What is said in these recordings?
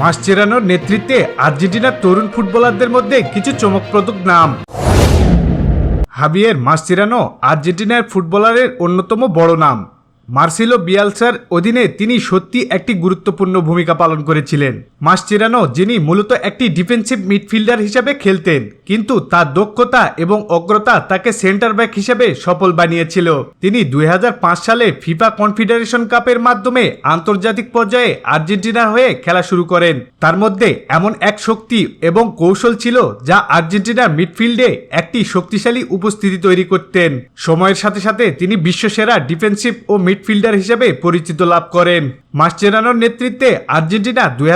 মাসচেরানোর নেতৃত্বে আর্জেন্টিনার তরুণ ফুটবলারদের মধ্যে কিছু চমকপ্রদ নাম। হাবিয়ের মাসচেরানো আর্জেন্টিনার ফুটবলারের অন্যতম বড় নাম। মার্সেলো বিয়ালসার অধীনে তিনি সত্যি একটি গুরুত্বপূর্ণ ভূমিকা পালন করেছিলেন। মাসচেরানো, যিনি মূলত একটি ডিফেন্সিভ মিডফিল্ডার হিসেবে খেলতেন, কিন্তু তার দক্ষতা এবং অগ্রতা তাকে সেন্টার ব্যাক হিসেবে সফল বানিয়েছিল। তিনি দুই হাজার পাঁচ সালে ফিফা কনফেডারেশন কাপের মাধ্যমে আন্তর্জাতিক পর্যায়ে আর্জেন্টিনার হয়ে খেলা শুরু করেন। তার মধ্যে এমন এক শক্তি এবং কৌশল ছিল যা আর্জেন্টিনার মিডফিল্ডে একটি শক্তিশালী উপস্থিতি তৈরি করতেন। সময়ের সাথে সাথে তিনি বিশ্বসেরা ডিফেন্সিভ ও মিডফিল্ডার হিসেবে পরিচিত লাভ করেন। মাসচেরানোর নেতৃত্বে আর্জেন্টিনা দুই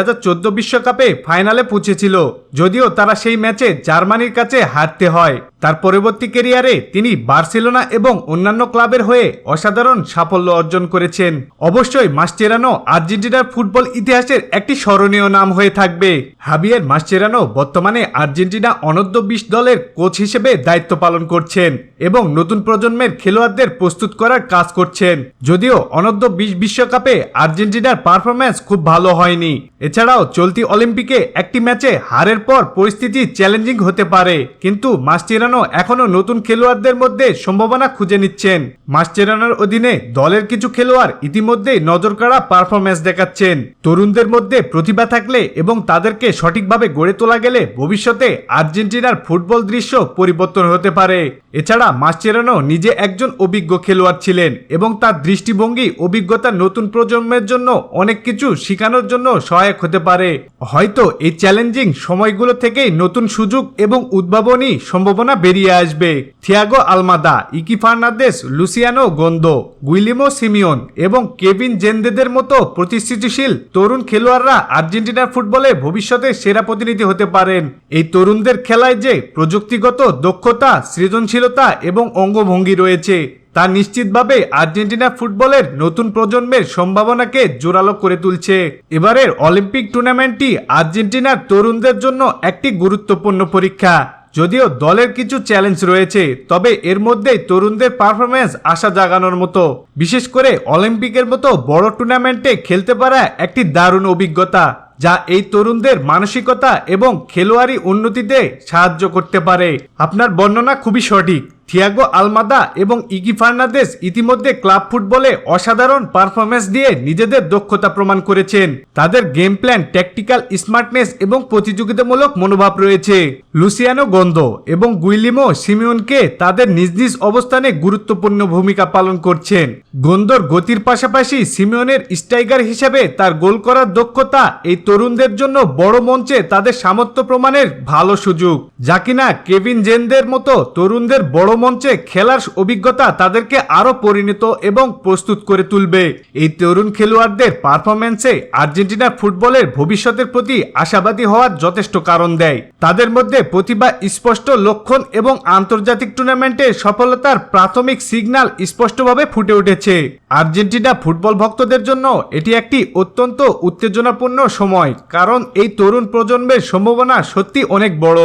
বিশ্বকাপে ফাইনালে পৌঁছেছিল, যদিও তারা সেই ম্যাচে জার্মানির কাছে হারতে হয়। তার পরবর্তী ক্যারিয়ারে তিনি বার্সেলোনা এবং অন্যান্য ক্লাবের হয়ে অসাধারণ সাফল্য অর্জন করেছেন। অবশ্যই মাসচেরানো আর্জেন্টিনার ফুটবল ইতিহাসের একটি স্মরণীয় নাম হয়ে থাকবে। হাবিয়ের মাসচেরানো বর্তমানে আর্জেন্টিনা অনূর্ধ্ব বিশ দলের কোচ হিসেবে দায়িত্ব পালন করছেন এবং নতুন প্রজন্মের খেলোয়াড়দের প্রস্তুত করার কাজ করছেন। যদিও অনূর্ধ্ব বিশ বিশ্বকাপে আর্জেন্টিনার পারফরম্যান্স খুব ভালো হয়নি। এছাড়াও চলতি অলিম্পিকে একটি ম্যাচে হারের পর পরিস্থিতি চ্যালেঞ্জিং হতে পারে। কিন্তু মাসচেরানো এখনও নতুন খেলোয়াড়দের মধ্যে সম্ভাবনা খুঁজে নিচ্ছেন। মাসচেরানোর অধীনে দলের কিছু খেলোয়াড় ইতিমধ্যেই নজর কাড়া পারফরম্যান্স দেখাচ্ছেন। তরুণদের মধ্যে প্রতিভা থাকলে এবং তাদেরকে সঠিকভাবে গড়ে তোলা গেলে ভবিষ্যতে আর্জেন্টিনার ফুটবল দৃশ্য পরিবর্তন হতে পারে। এছাড়া মাসচেরানো নিজে একজন অভিজ্ঞ খেলোয়াড় ছিলেন এবং তার দৃষ্টিভঙ্গি, অভিজ্ঞতা নতুন প্রজন্মের জন্য, অনেক কিছু শেখানোর জন্য সহায়ক হতে পারে। হয়তো এই চ্যালেঞ্জিং সময়গুলো থেকেই নতুন সুযোগ এবং উদ্ভাবনী সম্ভাবনা বেরিয়ে আসবে। Thiago Almada, ইকি Fernandes, Luciano Gondou Guillermo Simeone এবং কেভিন জেনদেদের মতো প্রতিশ্রুতিশীল তরুণ খেলোয়াড়রা আর্জেন্টিনার ফুটবলে ভবিষ্যতে সেরা প্রতিনিধি হতে পারেন। এই তরুণদের খেলায় যে প্রযুক্তিগত দক্ষতা, সৃজনশীলতা এবং অঙ্গভঙ্গি রয়েছে তা নিশ্চিতভাবে আর্জেন্টিনা ফুটবলের নতুন প্রজন্মের সম্ভাবনাকে জোরালো করে তুলছে। এবারের অলিম্পিক টুর্নামেন্টটি আর্জেন্টিনার তরুণদের জন্য একটি গুরুত্বপূর্ণ পরীক্ষা। যদিও দলের কিছু চ্যালেঞ্জ রয়েছে, তবে এর মধ্যেই তরুণদের পারফরমেন্স আশা জাগানোর মতো। বিশেষ করে অলিম্পিকের মতো বড় টুর্নামেন্টে খেলতে পারা একটি দারুণ অভিজ্ঞতা, যা এই তরুণদের মানসিকতা এবং খেলোয়াড়ি উন্নতিতে সাহায্য করতে পারে। আপনার বর্ণনা খুবই সঠিক। থিয়াগো আলমাদা এবং ইগি ফার্নান্দেস ইতিমধ্যে ক্লাব ফুটবলে অসাধারণ পারফরমেন্স দিয়ে নিজেদের দক্ষতা প্রমাণ করেছেন। তাদের গেম প্ল্যান ট্যাকটিক্যাল স্মার্টনেস এবং প্রতিযোগিতামূলক মনোভাব রয়েছে। লুসিয়ানো গন্ধ এবং গুইলিমো সিমিয়নকে তাদের নিজ নিজ অবস্থানে গুরুত্বপূর্ণ ভূমিকা পালন করছেন। গন্ধর গতির পাশাপাশি সিমিয়নের স্ট্রাইকার হিসেবে তার গোল করার দক্ষতা এই তরুণদের জন্য বড় মঞ্চে তাদের সামর্থ্য প্রমাণের ভালো সুযোগ। যা কিনা কেভিন জেনদের মতো তরুণদের বড় মঞ্চে খেলার অভিজ্ঞতা তাদেরকে আরও পরিণত এবং প্রস্তুত করে তুলবে। এই তরুণ খেলোয়াড়দের পারফরমেন্সে আর্জেন্টিনা ফুটবলের ভবিষ্যতের প্রতি আশাবাদী হওয়ার যথেষ্ট কারণ দেয়। তাদের মধ্যে প্রতিভা স্পষ্ট লক্ষণ এবং আন্তর্জাতিক টুর্নামেন্টে সফলতার প্রাথমিক সিগন্যাল স্পষ্টভাবে ফুটে উঠেছে। আর্জেন্টিনা ফুটবল ভক্তদের জন্য এটি একটি অত্যন্ত উত্তেজনাপূর্ণ সময়, কারণ এই তরুণ প্রজন্মের সম্ভাবনা সত্যি অনেক বড়।